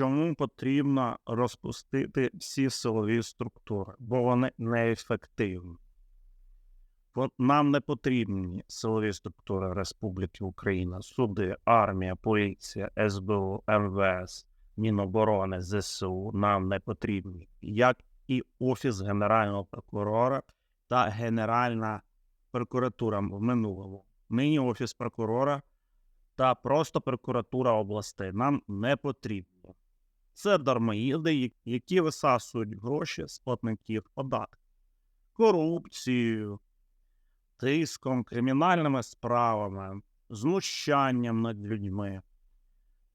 чому потрібно розпустити всі силові структури, бо вони неефективні. Нам не потрібні силові структури Республіки Україна, суди, армія, поліція, СБУ, МВС, Міноборони, ЗСУ нам не потрібні, як і Офіс Генерального прокурора та Генеральна прокуратура в минулому. Нині Офіс прокурора та просто прокуратура областей нам не потрібно. Це дармоїди, які висасують гроші з платників податків, корупцією, тиском, кримінальними справами, знущанням над людьми.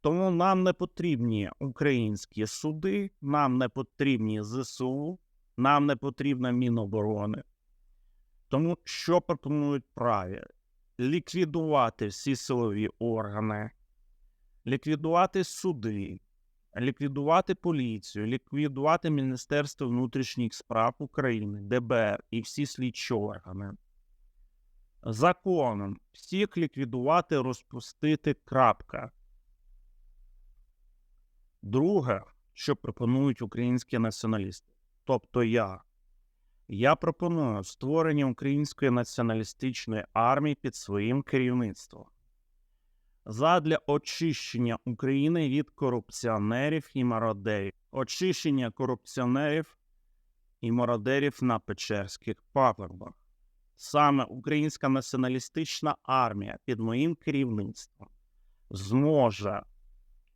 Тому нам не потрібні українські суди, нам не потрібні ЗСУ, нам не потрібна Міноборони. Тому що пропонують праві? Ліквідувати всі силові органи, ліквідувати суди, ліквідувати поліцію, ліквідувати Міністерство внутрішніх справ України, ДБР і всі слідчі органи. Законом всіх ліквідувати, розпустити крапка. Друге, що пропонують українські націоналісти, тобто я. Я пропоную створення української націоналістичної армії під своїм керівництвом задля очищення України від корупціонерів і мародерів, очищення корупціонерів і мародерів на Печерських пагорбах. Саме українська націоналістична армія під моїм керівництвом зможе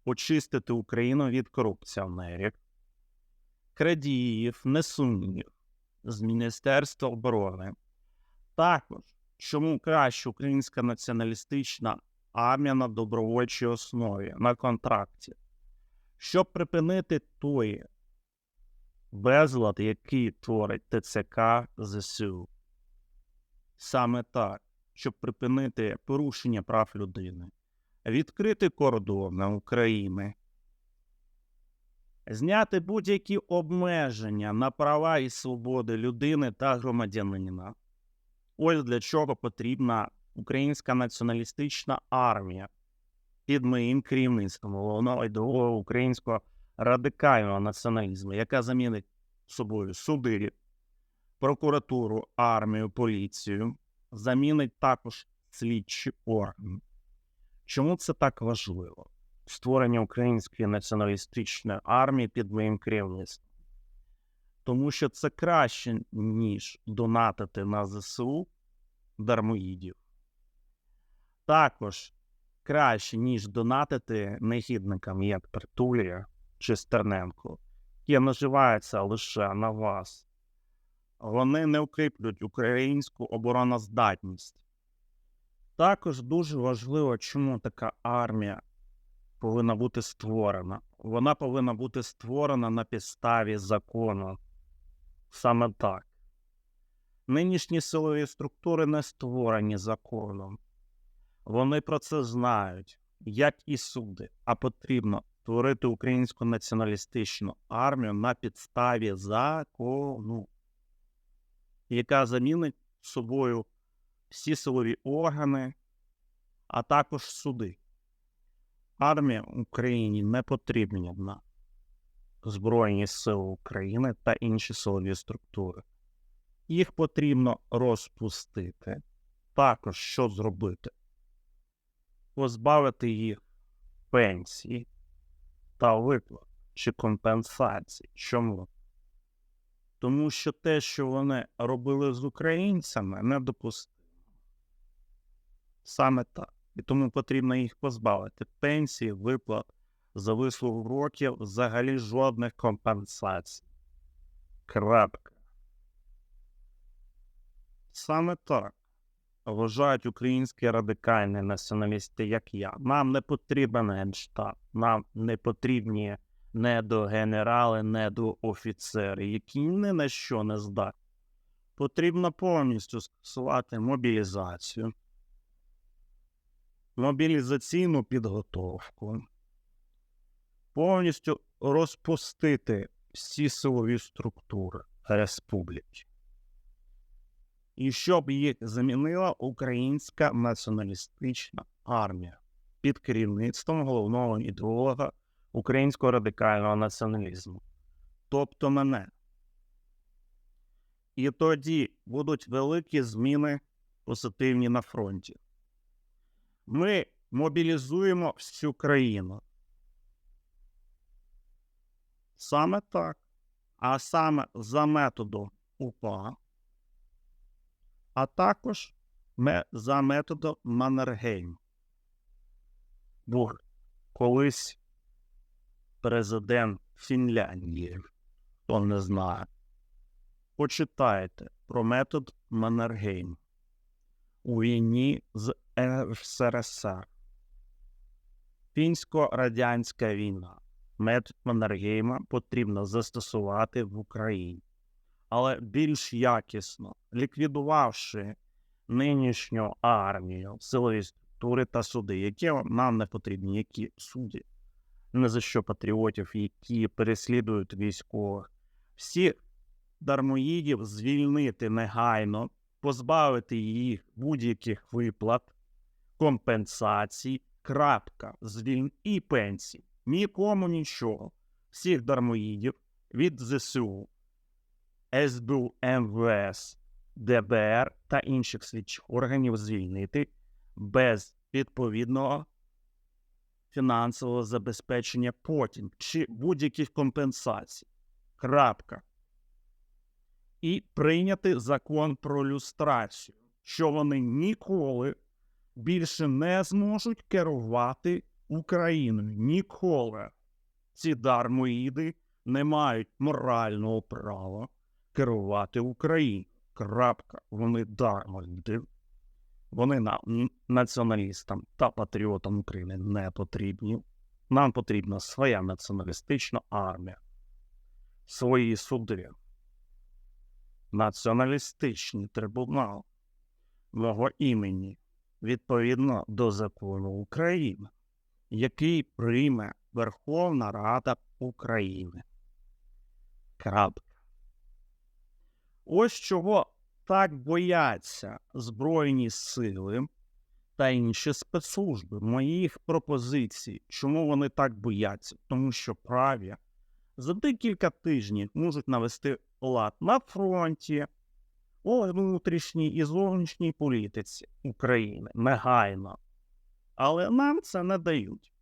очистити Україну від корупціонерів, крадіїв, несумнів з Міністерства оборони. Також, чому краще українська націоналістична армія на добровольчій основі на контракті, щоб припинити той безлад, який творить ТЦК ЗСУ. Саме так, щоб припинити порушення прав людини, відкрити кордони України, зняти будь-які обмеження на права і свободи людини та громадянина. Ось для чого потрібна українська націоналістична армія під моїм керівництвом головного ідеолога українського радикального націоналізму, яка замінить собою суди, прокуратуру, армію, поліцію, замінить також слідчі органи. Чому це так важливо? Створення української націоналістичної армії під моїм керівництвом. Тому що це краще, ніж донатити на ЗСУ дармоїдів. Також краще, ніж донатити негідникам, як Притулія чи Стерненко, які наживаються лише на вас. Вони не укріплюють українську обороноздатність. Також дуже важливо, чому така армія повинна бути створена. Вона повинна бути створена на підставі закону. Саме так. Нинішні силові структури не створені законом. Вони про це знають, як і суди, а потрібно створити українську націоналістичну армію на підставі закону, яка замінить собою всі силові органи, а також суди. Армія Україні не потрібна на Збройні Сили України та інші силові структури. Їх потрібно розпустити. Також що зробити? Позбавити їх пенсії та виплат чи компенсацій. Чому? Тому що те, що вони робили з українцями, недопустимо. Саме так. І тому потрібно їх позбавити пенсії, виплат за вислугу років, взагалі жодних компенсацій. Крапка. Саме так вважають українські радикальні націоналісти, як я. Нам не потрібен генштаб, нам не потрібні недогенерали, недоофіцери, які ні на що не здатні. Потрібно повністю скасувати мобілізацію, мобілізаційну підготовку, повністю розпустити всі силові структури республіки. І щоб їх замінила українська націоналістична армія під керівництвом головного ідеолога українського радикального націоналізму, тобто мене. І тоді будуть великі зміни позитивні на фронті. Ми мобілізуємо всю країну. Саме так. А саме за методом УПА, а також за методом Маннергейм. Був колись президент Фінляндії, хто не знає. Почитайте про метод Маннергейм у війні з СРСР. Фінсько-радянська війна. Метод Маннергейма потрібно застосувати в Україні, але більш якісно, ліквідувавши нинішню армію, силові структури та суди, які нам не потрібні, які судді, не за що патріотів, які переслідують військових. Всіх дармоїдів звільнити негайно, позбавити їх будь-яких виплат, компенсацій, крапка, звільн і пенсій. Нікому нічого. Всіх дармоїдів від ЗСУ, СБУ, МВС, ДБР та інших слідчих органів звільнити без відповідного фінансового забезпечення потім чи будь-яких компенсацій. Крапка. І прийняти закон про люстрацію, що вони ніколи більше не зможуть керувати Україною. Ніколи. Ці дармоїди не мають морального права керувати Україною. Крапка. Вони дармоїди. Вони нам, націоналістам та патріотам України не потрібні. Нам потрібна своя націоналістична армія, свої суди, націоналістичний трибунал мого імені відповідно до закону України, який прийме Верховна Рада України. Крапка. Ось чого так бояться Збройні сили та інші спецслужби моїх пропозицій. Чому вони так бояться? Тому що праві за декілька тижнів можуть навести лад на фронті, у внутрішній і зовнішній політиці України негайно. Але нам це не дають.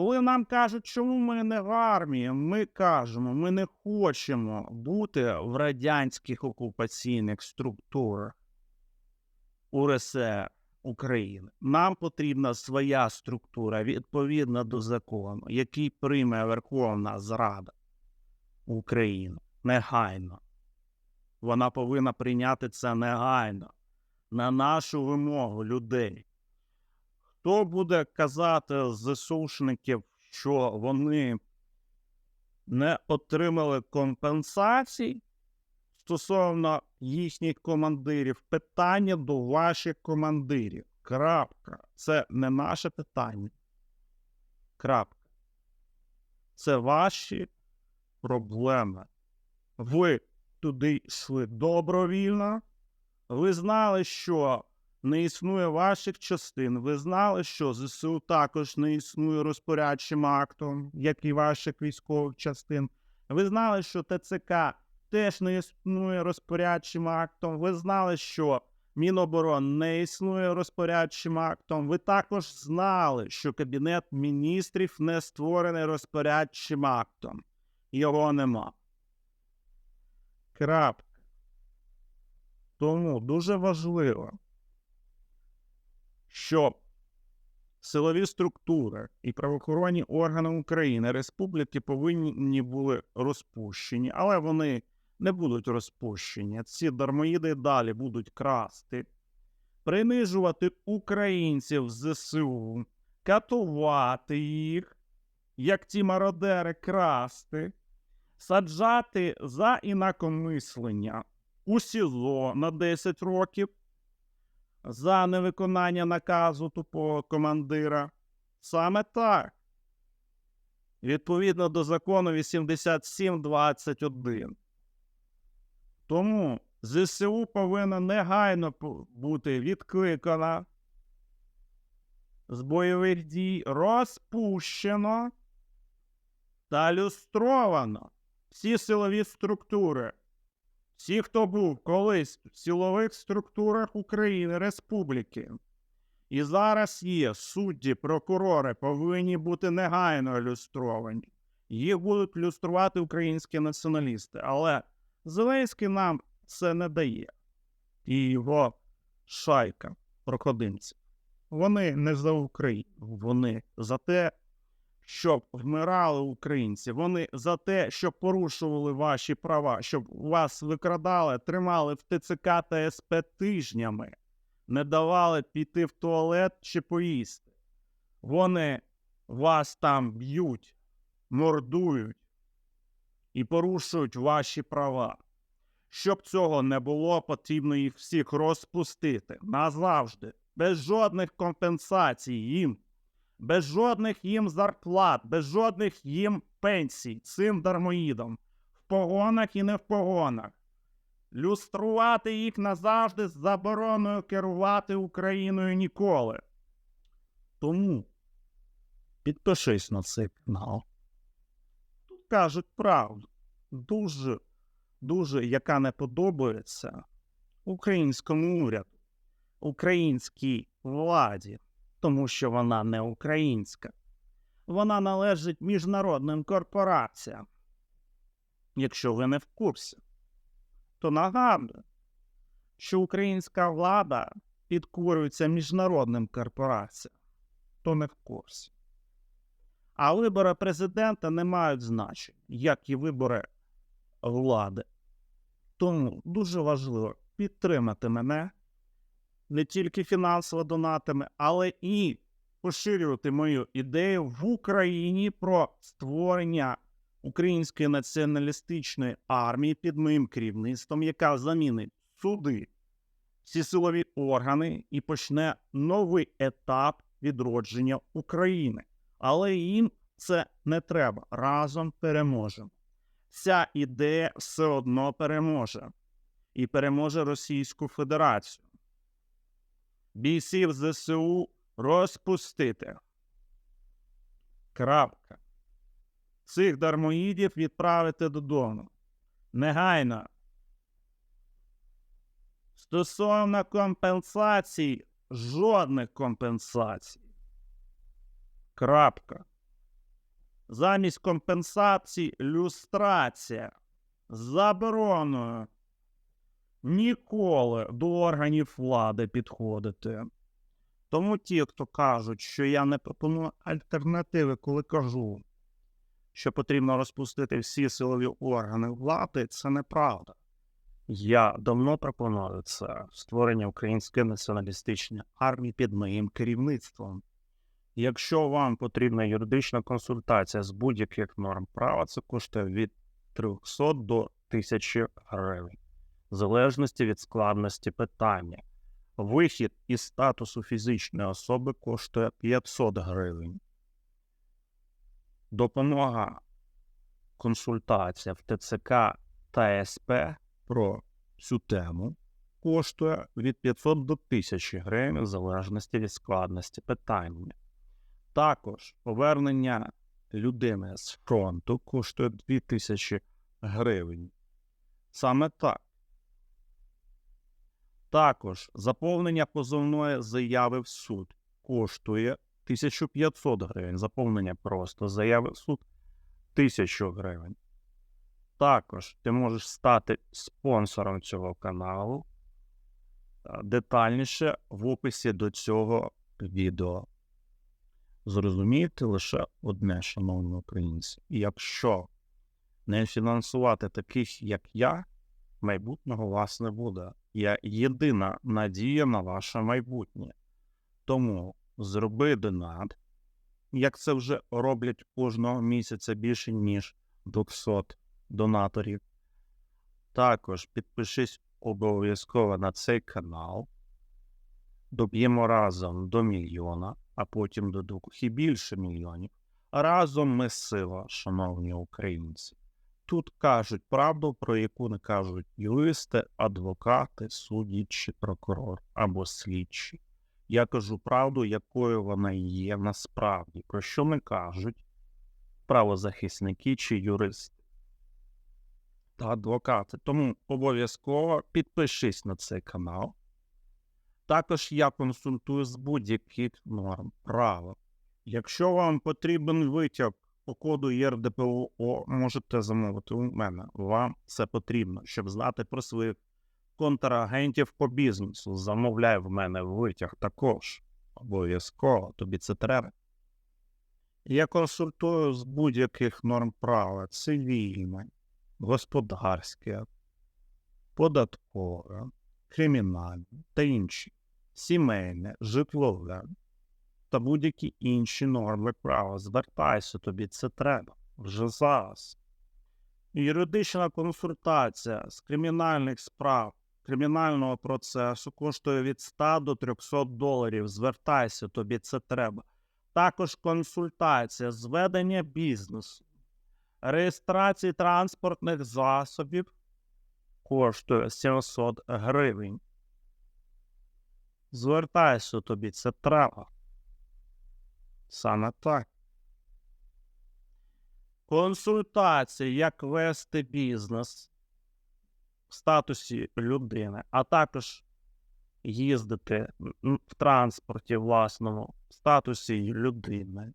Коли нам кажуть, чому ми не в армії, ми кажемо, ми не хочемо бути в радянських окупаційних структурах УРСР України. Нам потрібна своя структура відповідна до закону, який прийме Верховна Зрада України негайно. Вона повинна прийняти це негайно на нашу вимогу людей. Хто буде казати з ЗСУшників, що вони не отримали компенсацій стосовно їхніх командирів? Питання до ваших командирів. Крапка. Це не наше питання. Крапка. Це ваші проблеми. Ви туди йшли добровільно. Ви знали, що не існує ваших частин. Ви знали, що ЗСУ також не існує розпорядчим актом, як і ваших військових частин. Ви знали, що ТЦК теж не існує розпорядчим актом. Ви знали, що Міноборон не існує розпорядчим актом. Ви також знали, що Кабінет міністрів не створений розпорядчим актом. Його нема. Крапка. Тому дуже важливо, щоб силові структури і правоохоронні органи України, республіки повинні були розпущені, але вони не будуть розпущені. Ці дармоїди далі будуть красти, принижувати українців з ЗСУ, катувати їх, як ті мародери красти, саджати за інакомислення у СІЗО на 10 років за невиконання наказу тупого командира. Саме так. Відповідно до закону 8721. Тому ЗСУ повинна негайно бути відкликана з бойових дій, розпущено та люстровано всі силові структури. Всі, хто був колись в силових структурах України Республіки, і зараз є судді, прокурори, повинні бути негайно люстровані. Їх будуть люструвати українські націоналісти. Але Зеленський нам це не дає. І його шайка проходимців. Вони не за Україну, вони за те, щоб вмирали українці. Вони за те, щоб порушували ваші права, щоб вас викрадали, тримали в ТЦК та СП тижнями, не давали піти в туалет чи поїсти. Вони вас там б'ють, мордують і порушують ваші права. Щоб цього не було, потрібно їх всіх розпустити назавжди, без жодних компенсацій їм, без жодних їм зарплат, без жодних їм пенсій цим дармоїдам, в погонах і не в погонах. Люструвати їх назавжди з забороною керувати Україною ніколи. Тому підпишись на цей канал. Тут кажуть правду. Дуже дуже, яка не подобається українському уряду, українській владі, тому що вона не українська. Вона належить міжнародним корпораціям. Якщо ви не в курсі, то нагадую, що українська влада підкорюється міжнародним корпораціям, то не в курсі. А вибори президента не мають значення, як і вибори влади. Тому дуже важливо підтримати мене не тільки фінансово донатами, але і поширювати мою ідею в Україні про створення української націоналістичної армії під моїм керівництвом, яка замінить суди, всі силові органи і почне новий етап відродження України. Але їм це не треба. Разом переможемо ця ідея все одно переможе і переможе Російську Федерацію. Бійців ЗСУ розпустити. Крапка. Цих дармоїдів відправити додому. Негайно. Стосовно компенсацій, жодних компенсацій. Крапка. Замість компенсацій люстрація забороною ніколи до органів влади підходити. Тому ті, хто кажуть, що я не пропоную альтернативи, коли кажу, що потрібно розпустити всі силові органи влади, це неправда. Я давно пропоную це створення української націоналістичної армії під моїм керівництвом. Якщо вам потрібна юридична консультація з будь-яких норм права, це коштує від 300 до 1000 гривень, в залежності від складності питання. Вихід із статусу фізичної особи коштує 500 гривень. Допомога консультація в ТЦК та СП про цю тему коштує від 500 до 1000 гривень в залежності від складності питання. Також повернення людини з фронту коштує 2000 гривень. Саме так. Також заповнення позовної заяви в суд коштує 1500 гривень. Заповнення просто заяви в суд 1000 гривень. Також ти можеш стати спонсором цього каналу. Детальніше в описі до цього відео зрозумієте лише одне, шановні українці. Якщо не фінансувати таких, як я, майбутнього вас не буде. Я єдина надія на ваше майбутнє. Тому зроби донат, як це вже роблять кожного місяця більше, ніж 200 донаторів. Також підпишись обов'язково на цей канал. Доб'ємо разом до мільйона а потім до двох і більше мільйонів. Разом ми сила, шановні українці. Тут кажуть правду, про яку не кажуть юристи, адвокати, судді чи прокурор або слідчі. Я кажу правду, якою вона є насправді, про що не кажуть правозахисники чи юристи та адвокати. Тому обов'язково підпишись на цей канал. Також я консультую з будь-яких норм права. Якщо вам потрібен витяг по коду ЄРДПО, можете замовити у мене. Вам це потрібно, щоб знати про своїх контрагентів по бізнесу. Замовляй в мене витяг також. Обов'язково тобі це треба. Я консультую з будь-яких норм права, цивільне, господарське, податкове, кримінальне та інші, сімейне, житлове та будь-які інші норми права. Звертайся, тобі це треба вже зараз. Юридична консультація з кримінальних справ кримінального процесу коштує від 100 до 300 доларів. Звертайся, тобі це треба. Також консультація з ведення бізнесу, реєстрації транспортних засобів коштує 700 гривень. Звертайся, тобі це треба. Саме так. Консультація, як вести бізнес в статусі людини, а також їздити в транспорті власному в статусі людини,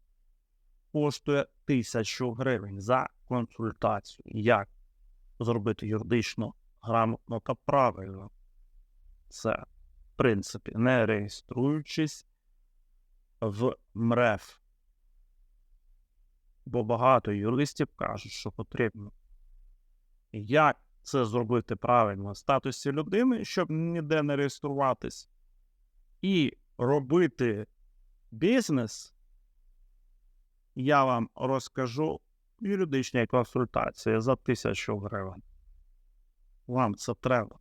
коштує тисячу гривень за консультацію. Як зробити юридично грамотно та правильно? Це, в принципі, не реєструючись в МРЕФ. Бо багато юристів кажуть, що потрібно. Як це зробити правильно в статусі людини, щоб ніде не реєструватись, і робити бізнес, я вам розкажу юридичній консультації за тисячу гривень. Вам це треба.